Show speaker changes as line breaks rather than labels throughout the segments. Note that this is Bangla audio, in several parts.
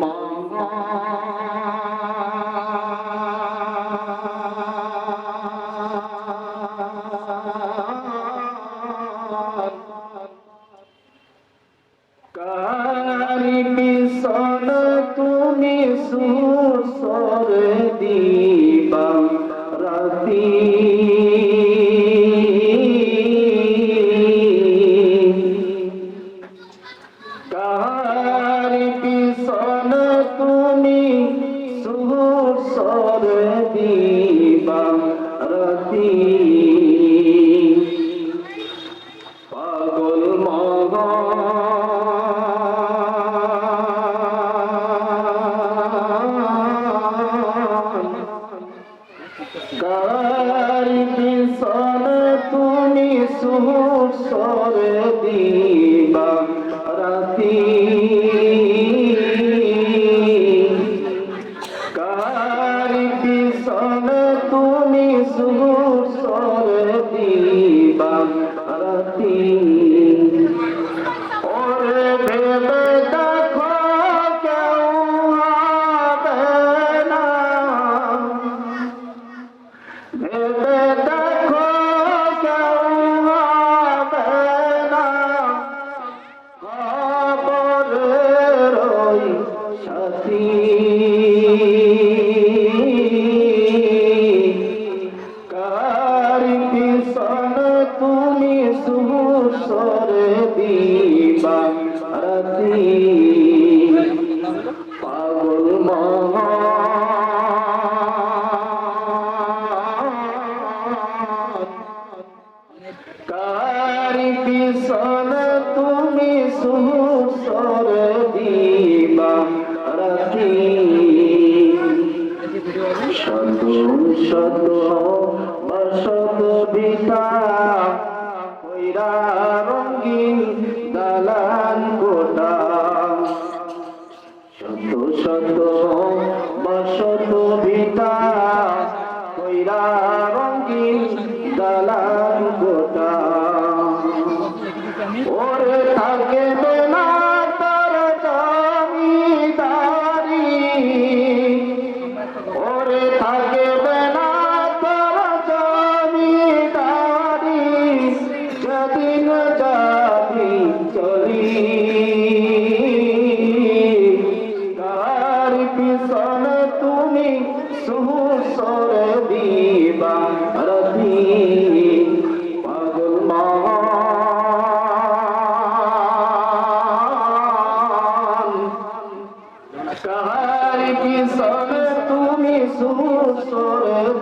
পাগল কারি পিছন তুমি সুসর দিবা রাতি রাতি কারি পিছন তুমি সুসর দিবা রাতি পাগল কারি পিছন তুমি সুসর দিবা শত শত শত বসত ভিতা কইরা রঙ্গিন দালান গোটা। ওরে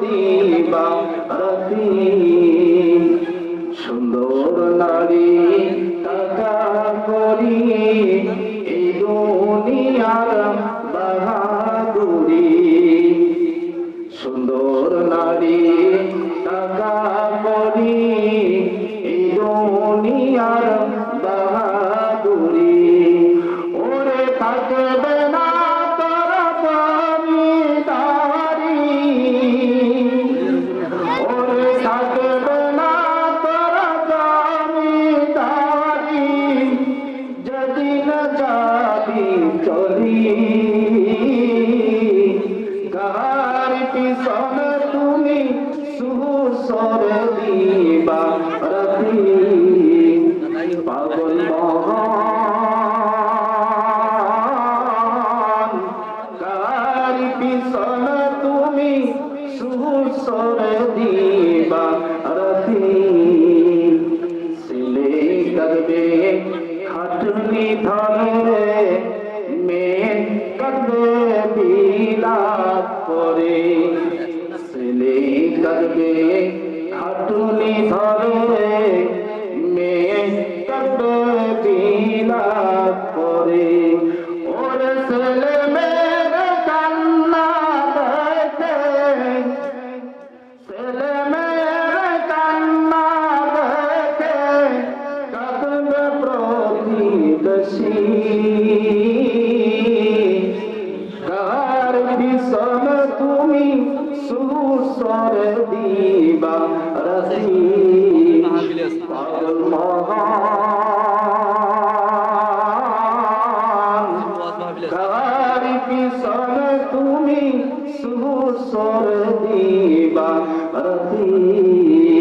দিবা রতি সুন্দর নারী টাকা করি এই দুনিয়ার বাহাদুরি। সুন্দর নারী যাবি চলি। কার পিছন তুমি সুসর দিবা রতি পাগল ধরে মেয়ে করবে বিলাপ করে। ছেলে করবে খাটুনি ধরে প্রতিবেশী কার ভীষণ তুমি সুসর দিবা রসি কার পিছনে তুমি সুসর দিবা রাতি